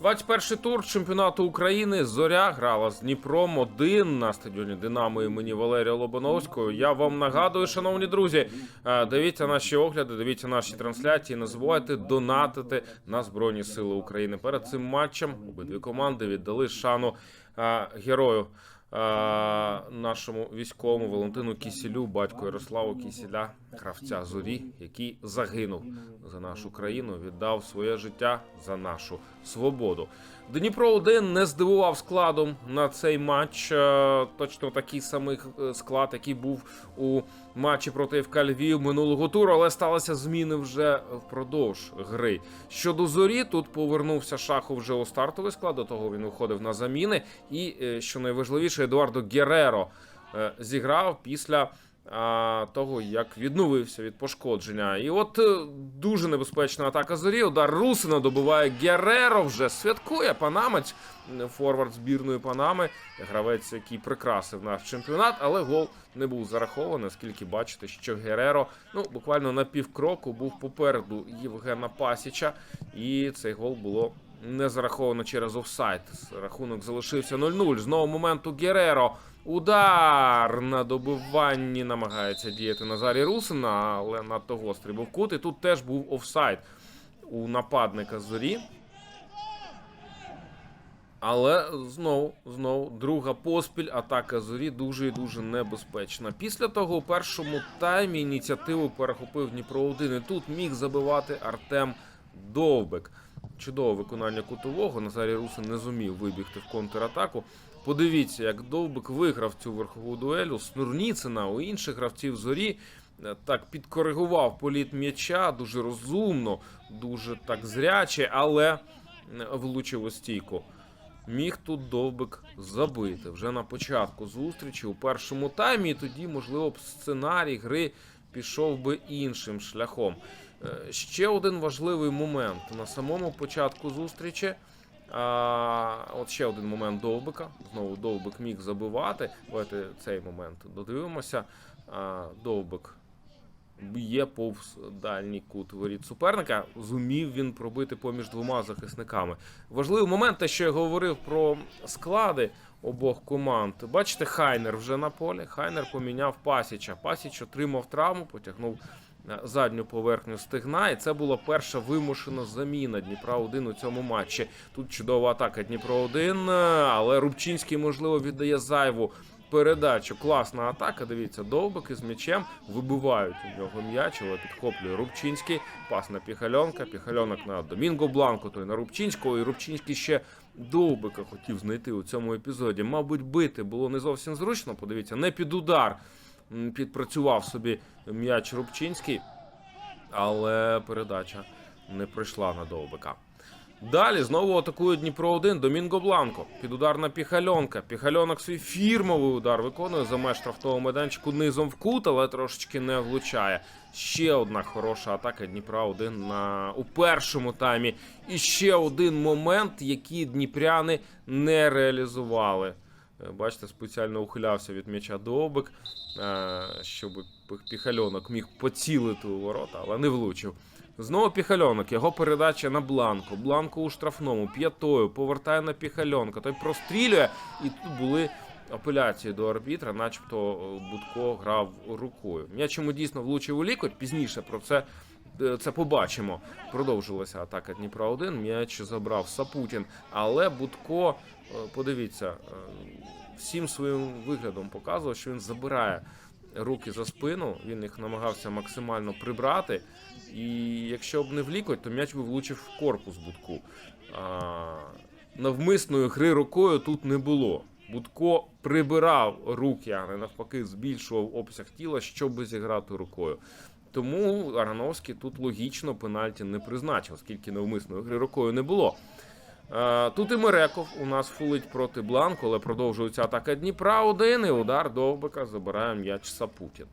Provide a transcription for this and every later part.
21 тур чемпіонату України Зоря грала з Дніпром 1 на стадіоні Динамо імені Валерія Лобановського. Я вам нагадую, шановні друзі, е, дивіться наші огляди, дивіться наші трансляції. Не забувайте донатити на Збройні Сили України. Перед цим матчем обидві команди віддали шану е, герою. Е, Нашому військовому Валентину Кісілю, батьку Ярославу Кісіля, кравця зорі, який загинув за нашу країну, віддав своє життя за нашу свободу. Дніпро 1 не здивував складом на цей матч. Е, Точно такий самий е, склад, який був у матчі проти ФК Львів минулого туру, але сталися зміни вже впродовж гри. Щодо зорі, тут повернувся Шахов вже у стартовий склад. До того він виходив на заміни. І е, що найважливіше, Едуардо Гереро зіграв після а, того, як відновився від пошкодження. І от е, дуже небезпечна атака зорі. Удар Русина добиває Гереро. Вже святкує панамець, е, форвард збірної Панами, гравець, який прикрасив наш чемпіонат, але гол не був зарахований, оскільки бачите, що Гереро ну буквально на півкроку був попереду Євгена Пасіча, і цей гол було. Не зараховано через офсайд. Рахунок залишився 0-0. Знову моменту Гереро. Удар на добиванні намагається діяти Назарій Русин, але надто гострий був кут. І тут теж був офсайд у нападника зорі. Але знову, знову, друга поспіль атака зорі дуже і дуже небезпечна. Після того у першому таймі ініціативу перехопив Дніпро 1 І тут міг забивати Артем Довбек. Чудове виконання кутового. Назарій Русин не зумів вибігти в контратаку. Подивіться, як Довбик виграв цю верхову дуелю. Снурніцина у інших гравців зорі е, так підкоригував політ м'яча дуже розумно, дуже так зряче, але влучив у стійку. Міг тут Довбик забити вже на початку зустрічі у першому таймі. І тоді, можливо, б сценарій гри пішов би іншим шляхом. Е, Ще один важливий момент на самому початку зустрічі. А, от ще один момент Довбика. Знову Довбик міг забивати. Давайте цей момент додивимося. А, Довбик б'є повз дальній кут воріт суперника. Зумів він пробити поміж двома захисниками. Важливий момент, те, що я говорив про склади обох команд. Бачите, Хайнер вже на полі. Хайнер поміняв Пасіча. Пасіч отримав травму, потягнув задню поверхню стегна, і це була перша вимушена заміна Дніпра 1 у цьому матчі. Тут чудова атака Дніпро 1, але Рубчинський, можливо, віддає зайву передачу. Класна атака. Дивіться, довбики з м'ячем вибивають у нього м'яч, але підхоплює Рубчинський. Пас на Піхальонка. Піхальонок на Домінго Бланко, той на Рубчинського. І Рубчинський ще довбика хотів знайти у цьому епізоді. Мабуть, бити було не зовсім зручно. Подивіться, не під удар. Підпрацював собі м'яч Рубчинський, але передача не прийшла на довбика. Далі знову атакує Дніпро 1 Домінго Бланко. Під удар на Піхальонка. Піхальонок свій фірмовий удар виконує за меж штрафного майданчику низом в кут, але трошечки не влучає. Ще одна хороша атака Дніпра 1 на у першому таймі. І ще один момент, який дніпряни не реалізували. Е, Бачите, спеціально ухилявся від м'яча Довбик, щоб Піхальонок міг поцілити у ворота, але не влучив. Знову Піхальонок, його передача на Бланко. Бланко у штрафному, п'ятою, повертає на Піхальонка. Той прострілює, і тут були апеляції до арбітра, начебто е, Будко грав рукою. М'яч йому дійсно влучив у лікоть. Пізніше про це, е, це побачимо. Продовжилася атака Дніпра 1 М'яч забрав Сапутін. Але Будко, е, подивіться, е, всім своїм виглядом показував, що він забирає руки за спину, він їх намагався максимально прибрати. І якщо б не в лікоть, то м'яч би влучив в корпус Будку. А, навмисної гри рукою тут не було. Будко прибирав руки, а не навпаки збільшував обсяг тіла, щоб зіграти рукою. Тому Арановський тут логічно пенальті не призначив, оскільки навмисної гри рукою не було. Е, Тут і Мереков у нас фулить проти Бланку, але продовжується атака Дніпра. Один і удар Довбика забирає м'яч Сапутін.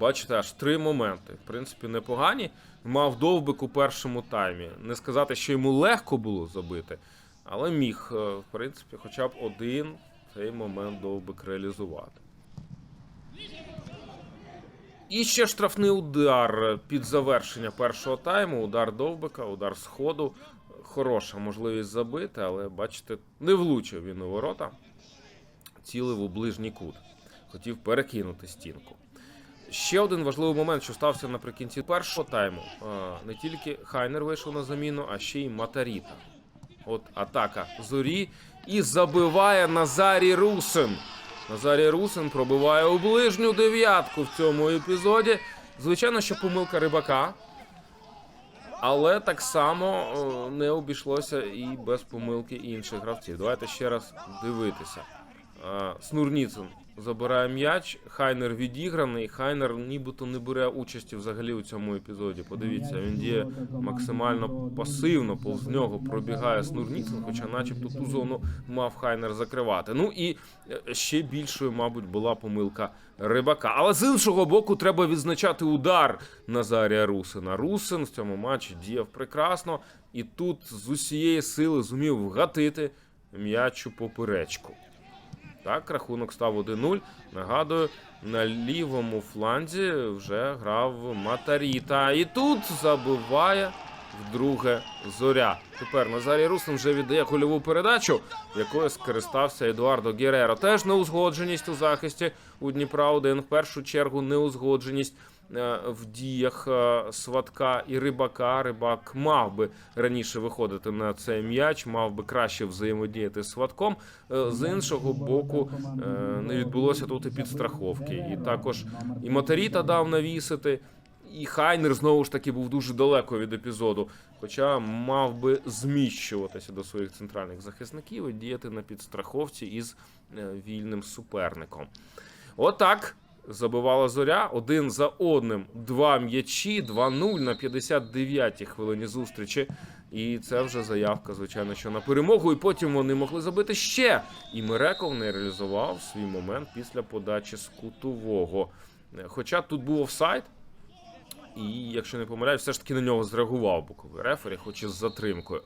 Бачите, аж три моменти. В принципі, непогані. Мав Довбик у першому таймі. Не сказати, що йому легко було забити, але міг, е, в принципі, хоча б один цей момент Довбик реалізувати. І ще штрафний удар під завершення першого тайму. Удар Довбика, удар з ходу. хороша можливість забити, але бачите, не влучив він у ворота. Цілив у ближній кут. Хотів перекинути стінку. Ще один важливий момент, що стався наприкінці першого тайму. Не тільки Хайнер вийшов на заміну, а ще й Матаріта. От атака зорі і забиває Назарій Русин. Назарій Русин пробиває у ближню дев'ятку в цьому епізоді. Звичайно, що помилка рибака. Але так само е, не обійшлося і без помилки інших гравців. Давайте ще раз дивитися. Е, Снурніцин забирає м'яч, Хайнер відіграний. Хайнер нібито не бере участі взагалі у цьому епізоді. Подивіться, він діє максимально пасивно, повз нього пробігає Снурніцин, хоча, начебто, ту зону мав Хайнер закривати. Ну і е, ще більшою, мабуть, була помилка рибака. Але з іншого боку, треба відзначати удар Назарія Русина. Русин в цьому матчі діяв прекрасно, і тут з усієї сили зумів вгатити м'яч у поперечку. Так, рахунок став 1-0. Нагадую, на лівому фланзі вже грав Матаріта. І тут забиває вдруге зоря. Тепер Назарій Русин вже віддає кульову передачу, якою скористався Едуардо Гереро. Теж неузгодженість у захисті у Дніпра 1 В першу чергу неузгодженість в діях е, сватка і рибака. Рибак мав би раніше виходити на цей м'яч, мав би краще взаємодіяти з сватком. Е, З іншого боку, е, не відбулося тут і підстраховки. І також і Матаріта дав навісити. І Хайнер знову ж таки був дуже далеко від епізоду, хоча мав би зміщуватися до своїх центральних захисників і діяти на підстраховці із е, вільним суперником. Отак забивала зоря один за одним. Два м'ячі, 2-0 на 59-й хвилині зустрічі. І це вже заявка, звичайно, що на перемогу. І потім вони могли забити ще. І Мереков не реалізував свій момент після подачі з кутового. Хоча тут був офсайд, і, якщо не помиляюсь, все ж таки на нього зреагував боковий рефері, хоч і з затримкою.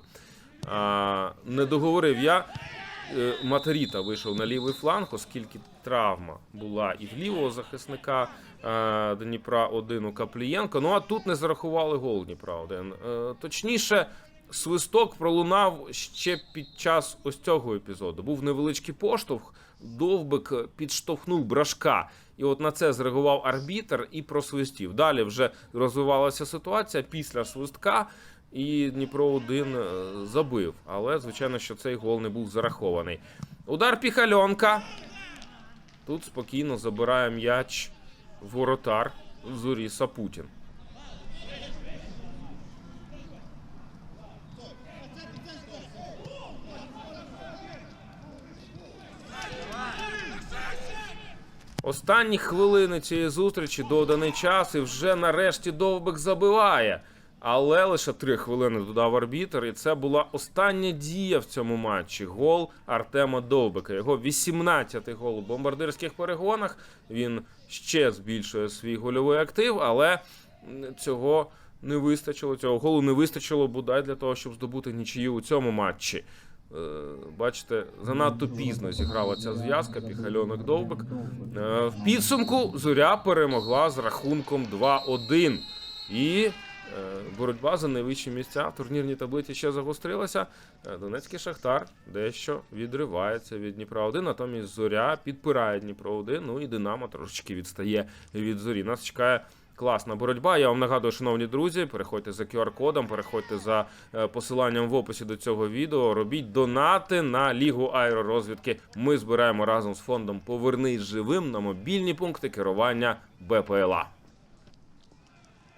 А, не договорив я. Е, Матаріта вийшов на лівий фланг, оскільки травма була і в лівого захисника е, Дніпра 1 у Каплієнко. Ну а тут не зарахували гол Дніпра 1. Е, точніше, свисток пролунав ще під час ось цього епізоду. Був невеличкий поштовх. Довбик підштовхнув брашка. І от на це зреагував арбітр і просвистів. Далі вже розвивалася ситуація після свистка, і Дніпро 1 забив. Але, звичайно, що цей гол не був зарахований. Удар Піхальонка. Тут спокійно забирає м'яч воротар Зорі Сапутін. Останні хвилини цієї зустрічі доданий час, і вже нарешті Довбик забиває. Але лише три хвилини додав арбітр, і це була остання дія в цьому матчі. Гол Артема Довбика. Його 18-й гол у бомбардирських перегонах. Він ще збільшує свій гольовий актив, але цього не вистачило. Цього голу не вистачило бодай для того, щоб здобути нічию у цьому матчі. Е, Бачите, занадто пізно зіграла ця зв'язка. Піхальонок Довбик. Е, В підсумку зоря перемогла з рахунком 2-1. І боротьба за найвищі місця в турнірній таблиці ще загострилася. Е, Донецький Шахтар дещо відривається від Дніпра 1, натомість зоря підпирає Дніпро 1. Ну і Динамо трошечки відстає від зорі. Нас чекає. Класна боротьба. Я вам нагадую, шановні друзі, переходьте за QR-кодом, переходьте за е, посиланням в описі до цього відео. Робіть донати на Лігу аеророзвідки. Ми збираємо разом з фондом Повернись живим на мобільні пункти керування БПЛА.